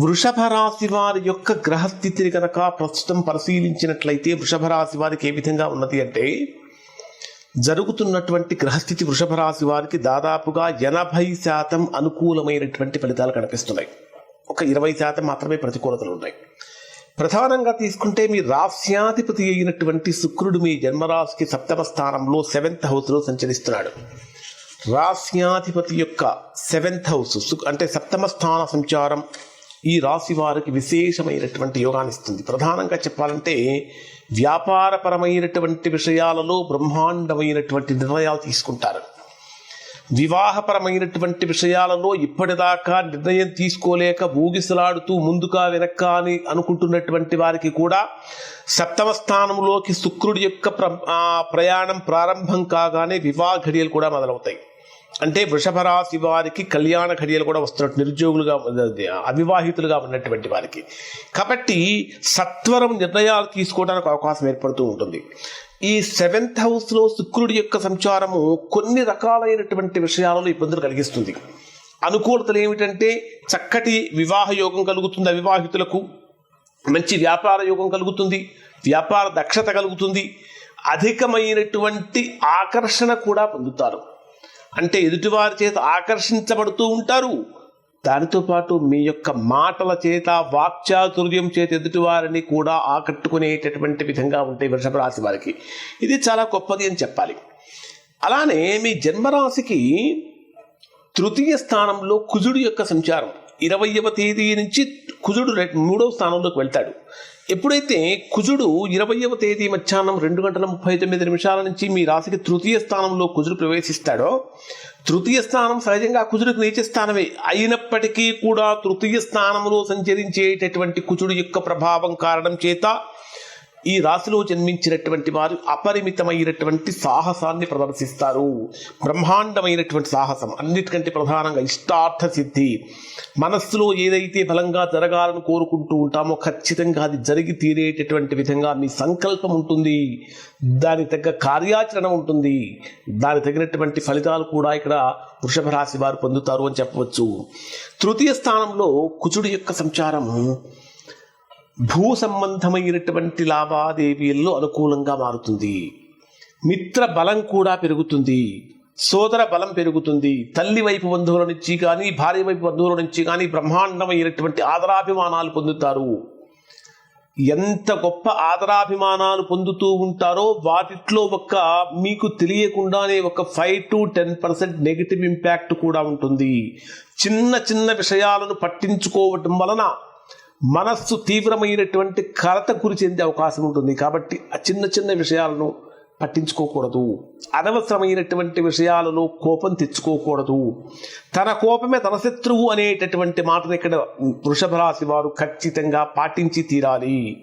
వృషభ రాశి వారి యొక్క గ్రహస్థితిని కనుక ప్రస్తుతం పరిశీలించినట్లయితే వృషభ రాశి వారికి ఏ విధంగా ఉన్నది అంటే జరుగుతున్నటువంటి గ్రహస్థితి వృషభ రాశి వారికి దాదాపుగా ఎనభై శాతం అనుకూలమైనటువంటి ఫలితాలు కనిపిస్తున్నాయి. ఒక ఇరవై శాతం మాత్రమే ప్రతికూలతలు ఉన్నాయి. ప్రధానంగా తీసుకుంటే మీ రాస్యాధిపతి అయినటువంటి శుక్రుడు మీ జన్మరాశికి సప్తమ స్థానంలో సెవెంత్ హౌస్లో సంచరిస్తున్నాడు. రాస్యాధిపతి యొక్క సెవెంత్ హౌస్ అంటే సప్తమ స్థాన సంచారం ఈ రాశి వారికి విశేషమైనటువంటి యోగాన్ని ఇస్తుంది. ప్రధానంగా చెప్పాలంటే వ్యాపారపరమైనటువంటి విషయాలలో బ్రహ్మాండమైనటువంటి నిర్ణయాలు తీసుకుంటారు. వివాహపరమైనటువంటి విషయాలలో ఇప్పటిదాకా నిర్ణయం తీసుకోలేక ఊగిసలాడుతూ ముందుగా వెనక్క అని అనుకుంటున్నటువంటి వారికి కూడా సప్తమ స్థానంలోకి శుక్రుడి యొక్క ప్ర ప్రయాణం ప్రారంభం కాగానే వివాహ ఘడియలు కూడా మొదలవుతాయి. అంటే వృషభ రాశి వారికి కళ్యాణ ఘడియలు కూడా వస్తున్నట్టు నిరుద్యోగులుగా అవివాహితులుగా ఉన్నటువంటి వారికి. కాబట్టి సత్వరం నిర్ణయాలు తీసుకోవడానికి అవకాశం ఏర్పడుతూ ఉంటుంది. ఈ సెవెంత్ హౌస్లో శుక్రుడి యొక్క సంచారము కొన్ని రకాలైనటువంటి విషయాలలో ఇబ్బందులు కలిగిస్తుంది. అనుకూలతలు ఏమిటంటే చక్కటి వివాహ యోగం కలుగుతుంది అవివాహితులకు మంచి వ్యాపార యోగం కలుగుతుంది వ్యాపార దక్షత కలుగుతుంది అధికమైనటువంటి ఆకర్షణ కూడా పొందుతారు. అంటే ఎదుటివారి చేత ఆకర్షించబడుతూ ఉంటారు. దానితో పాటు మీ యొక్క మాటల చేత వాక్చాతుర్యం చేత ఎదుటివారిని కూడా ఆకట్టుకునేటటువంటి విధంగా ఉంటాయి వృషభ రాశి వారికి. ఇది చాలా గొప్పది అని చెప్పాలి. అలానే మీ జన్మరాశికి తృతీయ స్థానంలో కుజుడు యొక్క సంచారం. ఇరవయవ తేదీ నుంచి కుజుడు రె- మూడవ స్థానంలోకి వెళ్తాడు. ఎప్పుడైతే కుజుడు ఇరవయవ తేదీ మధ్యాహ్నం రెండు గంటల ముప్పై తొమ్మిది నిమిషాల నుంచి మీ రాశికి తృతీయ స్థానంలో కుజుడు ప్రవేశిస్తాడో తృతీయ స్థానం సహజంగా కుజుడికి నీచ స్థానమే. అయినప్పటికీ కూడా తృతీయ స్థానంలో సంచరించేటటువంటి కుజుడు యొక్క ప్రభావం కారణం చేత ఈ రాశిలో జన్మించినటువంటి వారు అపరిమితమైనటువంటి సాహసాన్ని ప్రదర్శిస్తారు. బ్రహ్మాండమైనటువంటి సాహసం. అన్నిటికంటే ప్రధానంగా ఇష్టార్థ సిద్ధి. మనస్సులో ఏదైతే బలంగా జరగాలని కోరుకుంటూ ఉంటామో ఖచ్చితంగా అది జరిగి తీరేటటువంటి విధంగా మీ సంకల్పం ఉంటుంది. దానికి తగ్గ కార్యాచరణ ఉంటుంది. దానికి తగినటువంటి ఫలితాలు కూడా ఇక్కడ వృషభ రాశి వారు పొందుతారు అని చెప్పవచ్చు. తృతీయ స్థానంలో కుచుడి యొక్క సంచారము భూ సంబంధమైనటువంటి లావాదేవీల్లో అనుకూలంగా మారుతుంది. మిత్ర బలం కూడా పెరుగుతుంది. సోదర బలం పెరుగుతుంది. తల్లి వైపు బంధువుల నుంచి కానీ భార్య వైపు బంధువుల నుంచి కానీ బ్రహ్మాండమైనటువంటి ఆదరాభిమానాలు పొందుతారు. ఎంత గొప్ప ఆదరాభిమానాలు పొందుతూ ఉంటారో వాటిట్లో ఒక మీకు తెలియకుండానే ఒక five to ten percent negative impact కూడా ఉంటుంది. చిన్న చిన్న విషయాలను పట్టించుకోవటం వలన మనస్సు తీవ్రమైనటువంటి కలత గురి చెందే అవకాశం ఉంటుంది కాబట్టి ఆ చిన్న చిన్న విషయాలను పట్టించుకోకూడదు. అనవసరమైనటువంటి విషయాలలో కోపం తెచ్చుకోకూడదు. తన కోపమే తన శత్రువు అనేటటువంటి మాటను ఇక్కడ వృషభ రాశి వారు ఖచ్చితంగా పాటించి తీరాలి.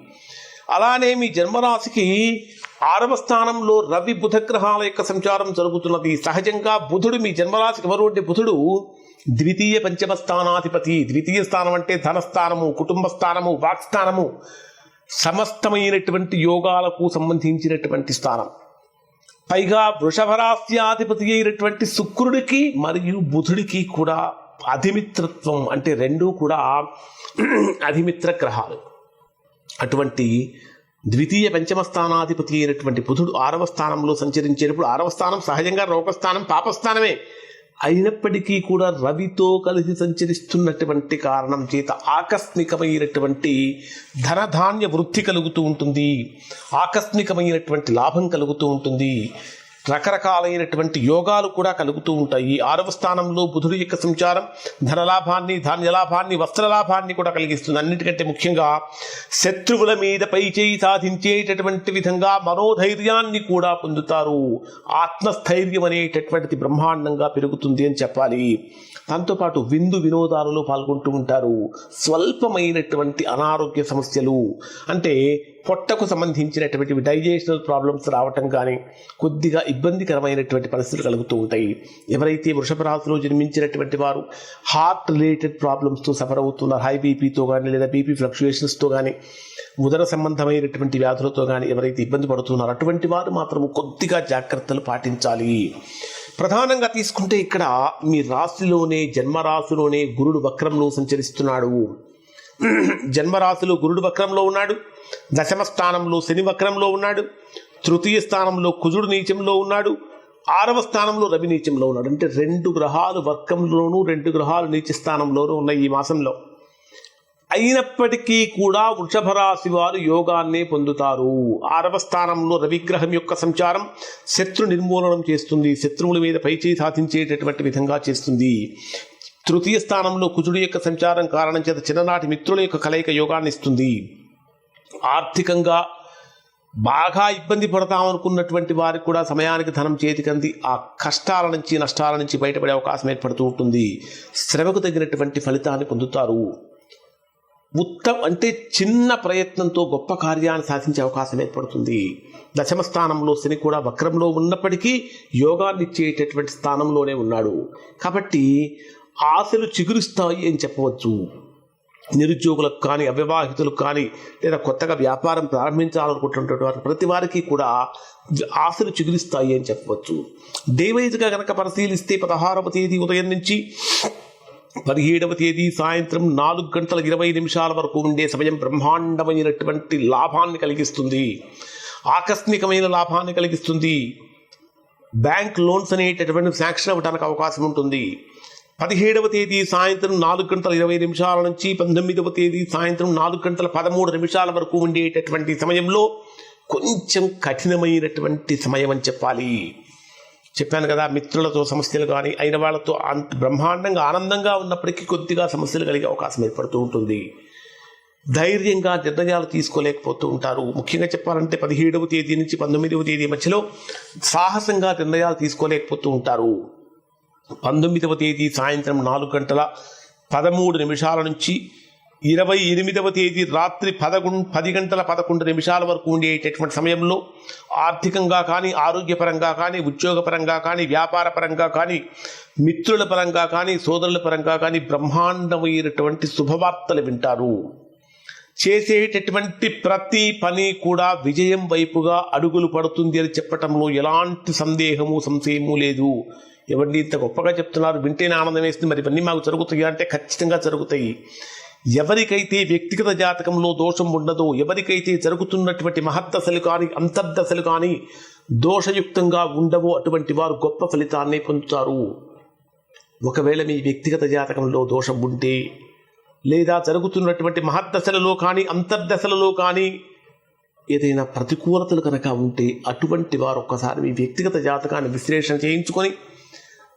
అలానే మీ జన్మరాశికి ఆరవ స్థానంలో రవి బుధగ్రహాల యొక్క సంచారం జరుగుతున్నది. సహజంగా బుధుడు మీ జన్మరాశికి ఎవరు అంటే బుధుడు ద్వితీయ పంచమ స్థానాధిపతి. ద్వితీయ స్థానం అంటే ధనస్థానము కుటుంబ స్థానము వాక్స్థానము సమస్తమైనటువంటి యోగాలకు సంబంధించినటువంటి స్థానం. పైగా వృషభరాస్యాధిపతి అయినటువంటి శుక్రుడికి మరియు బుధుడికి కూడా అధిమిత్రత్వం అంటే రెండూ కూడా అధిమిత్ర గ్రహాలు. అటువంటి ద్వితీయ పంచమ స్థానాధిపతి అయినటువంటి బుధుడు ఆరవ స్థానంలో సంచరించేటప్పుడు ఆరవ స్థానం సహజంగా రోగస్థానం పాపస్థానమే. అయినప్పటికీ కూడా రవితో కలిసి సంచరిస్తున్నటువంటి కారణం చేత ఆకస్మికమైనటువంటి ధనధాన్య వృద్ధి కలుగుతూ ఉంటుంది. ఆకస్మికమైనటువంటి లాభం కలుగుతూ ఉంటుంది. రకరకాలైనటువంటి యోగాలు కూడా కలుగుతూ ఉంటాయి. ఆరవ స్థానంలో బుధుడి యొక్క సంచారం ధనలాభాన్ని ధాన్యలాభాన్ని వస్త్రలాభాన్ని కూడా కలిగిస్తుంది. అన్నిటికంటే ముఖ్యంగా శత్రువుల మీద పై చేయి సాధించేటటువంటి విధంగా మనోధైర్యాన్ని కూడా పొందుతారు. ఆత్మస్థైర్యం అనేటటువంటిది బ్రహ్మాండంగా పెరుగుతుంది అని చెప్పాలి. దాంతోపాటు విందు వినోదాలలో పాల్గొంటూ ఉంటారు. స్వల్పమైనటువంటి అనారోగ్య సమస్యలు అంటే పొట్టకు సంబంధించినటువంటి డైజెషనల్ ప్రాబ్లమ్స్ రావటం కానీ కొద్దిగా ఇబ్బందికరమైనటువంటి పరిస్థితులు కలుగుతూ ఉంటాయి. ఎవరైతే వృషభ రాశిలో జన్మించినటువంటి వారు హార్ట్ రిలేటెడ్ ప్రాబ్లమ్స్తో సఫర్ అవుతున్నారు. హై బీపీతో కానీ లేదా బీపీ ఫ్లక్చుయేషన్స్తో కానీ ఉదర సంబంధమైనటువంటి వ్యాధులతో కానీ ఎవరైతే ఇబ్బంది పడుతున్నారో అటువంటి వారు మాత్రం కొద్దిగా జాగ్రత్తలు పాటించాలి. ప్రధానంగా తీసుకుంటే ఇక్కడ మీ రాశిలోనే జన్మరాశిలోనే గురుడు వక్రంలో సంచరిస్తున్నాడు. జన్మరాశిలో గురుడు వక్రంలో ఉన్నాడు. దశమ స్థానంలో శని వక్రంలో ఉన్నాడు. తృతీయ స్థానంలో కుజుడు నీచంలో ఉన్నాడు. ఆరవ స్థానంలో రవి నీచంలో ఉన్నాడు. అంటే రెండు గ్రహాలు వర్గంలోనూ రెండు గ్రహాలు నీచ స్థానంలోనూ ఉన్నాయి ఈ మాసంలో. అయినప్పటికీ కూడా వృషభ రాశి వారు యోగాన్నే పొందుతారు. ఆరవ స్థానంలో రవిగ్రహం యొక్క సంచారం శత్రు నిర్మూలనం చేస్తుంది. శత్రువుల మీద పైచేయి సాధించేటటువంటి విధంగా చేస్తుంది. తృతీయ స్థానంలో కుజుడి యొక్క సంచారం కారణం చేత చిన్ననాటి మిత్రుల యొక్క కలయిక యోగాన్ని ఇస్తుంది. ఆర్థికంగా బాగా ఇబ్బంది పడతామనుకున్నటువంటి వారికి కూడా సమయానికి ధనం చేతికంది. ఆ కష్టాల నుంచి నష్టాల నుంచి బయటపడే అవకాశం ఏర్పడుతూ ఉంటుంది. శ్రమకు తగినటువంటి ఫలితాన్ని పొందుతారు. ఉత్తమ అంటే చిన్న ప్రయత్నంతో గొప్ప కార్యాన్ని సాధించే అవకాశం ఏర్పడుతుంది. దశమ స్థానంలో శని కూడా వక్రంలో ఉన్నప్పటికీ యోగాన్ని ఇచ్చేటటువంటి స్థానంలోనే ఉన్నాడు. కాబట్టి ఆశలు చిగురుస్తాయి అని చెప్పవచ్చు. నిరుద్యోగులకు కానీ అవివాహితులకు కానీ లేదా కొత్తగా వ్యాపారం ప్రారంభించాలనుకుంటున్నటువంటి వారు ప్రతి వారికి కూడా ఆశలు చిగురిస్తాయి అని చెప్పవచ్చు. డేవైజ్గా కనుక పరిశీలిస్తే పదహారవ తేదీ ఉదయం నుంచి పదిహేడవ తేదీ సాయంత్రం నాలుగు గంటల ఇరవై నిమిషాల వరకు ఉండే సమయం బ్రహ్మాండమైనటువంటి లాభాన్ని కలిగిస్తుంది. ఆకస్మికమైన లాభాన్ని కలిగిస్తుంది. బ్యాంక్ లోన్స్ అనేటటువంటి శాంక్షన్ అవ్వడానికి అవకాశం ఉంటుంది. పదిహేడవ తేదీ సాయంత్రం నాలుగు గంటల ఇరవై నిమిషాల నుంచి పంతొమ్మిదవ తేదీ సాయంత్రం నాలుగు గంటల పదమూడు నిమిషాల వరకు ఉండేటటువంటి సమయంలో కొంచెం కఠినమైనటువంటి సమయం అని చెప్పాలి. చెప్పాను కదా మిత్రులతో సమస్యలు కానీ అయిన వాళ్ళతో అంత బ్రహ్మాండంగా ఆనందంగా ఉన్నప్పటికీ కొద్దిగా సమస్యలు కలిగే అవకాశం ఏర్పడుతూ ఉంటుంది. ధైర్యంగా నిర్ణయాలు తీసుకోలేకపోతూ ఉంటారు. ముఖ్యంగా చెప్పాలంటే పదిహేడవ తేదీ నుంచి పంతొమ్మిదవ తేదీ మధ్యలో సాహసంగా నిర్ణయాలు తీసుకోలేకపోతూ ఉంటారు. పంతొమ్మిదవ తేదీ సాయంత్రం నాలుగు గంటల పదమూడు నిమిషాల నుంచి ఇరవై ఎనిమిదవ తేదీ రాత్రి పదకొండు పది గంటల పదకొండు నిమిషాల వరకు ఉండేటటువంటి సమయంలో ఆర్థికంగా కానీ ఆరోగ్యపరంగా కానీ ఉద్యోగపరంగా కానీ వ్యాపారపరంగా కానీ మిత్రుల పరంగా కానీ సోదరుల పరంగా కానీ బ్రహ్మాండమైనటువంటి శుభవార్తలు వింటారు. చేసేటటువంటి ప్రతి పని కూడా విజయం వైపుగా అడుగులు పడుతుంది అని చెప్పటంలో ఎలాంటి సందేహము సంశయము లేదు. ఎవరిని ఇంత గొప్పగా చెప్తున్నారు? వింటేనే ఆనందం వేస్తుంది. మరి ఇవన్నీ మాకు జరుగుతాయి అంటే ఖచ్చితంగా జరుగుతాయి. ఎవరికైతే వ్యక్తిగత జాతకంలో దోషం ఉండదో ఎవరికైతే జరుగుతున్నటువంటి మహద్దశలు కానీ అంతర్దశలు కానీ దోషయుక్తంగా ఉండవో అటువంటి వారు గొప్ప ఫలితాన్ని పొందుతారు. ఒకవేళ మీ వ్యక్తిగత జాతకంలో దోషం ఉంటే లేదా జరుగుతున్నటువంటి మహద్దశలలో కానీ అంతర్దశలలో కానీ ఏదైనా ప్రతికూలతలు కనుక ఉంటే అటువంటి వారు ఒక్కసారి మీ వ్యక్తిగత జాతకాన్ని విశ్లేషణ చేయించుకొని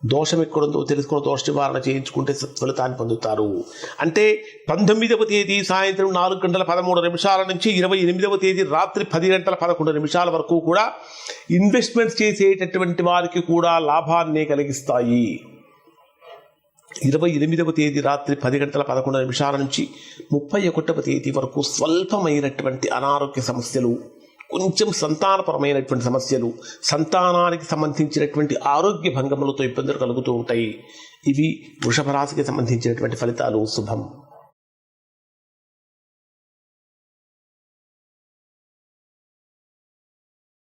దోషం ఎక్కడుందో తెలుసుకుని దోష నివారణ చేయించుకుంటే ఫలితాన్ని పొందుతారు. అంటే పంతొమ్మిదవ తేదీ సాయంత్రం నాలుగు గంటల పదమూడు నిమిషాల నుంచి ఇరవై ఎనిమిదవ తేదీ రాత్రి పది గంటల పదకొండు నిమిషాల వరకు కూడా ఇన్వెస్ట్మెంట్స్ చేసేటటువంటి వారికి కూడా లాభాన్ని కలిగిస్తాయి. ఇరవై ఎనిమిదవ తేదీ రాత్రి పది గంటల పదకొండు నిమిషాల నుంచి ముప్పై ఒకటవ తేదీ వరకు స్వల్పమైనటువంటి అనారోగ్య సమస్యలు కొంచెం సంతానపరమైనటువంటి సమస్యలు సంతానానికి సంబంధించినటువంటి ఆరోగ్య భంగములతో ఇబ్బందులు కలుగుతూ ఉంటాయి. ఇవి వృషభ రాశికి సంబంధించినటువంటి ఫలితాలు. శుభం.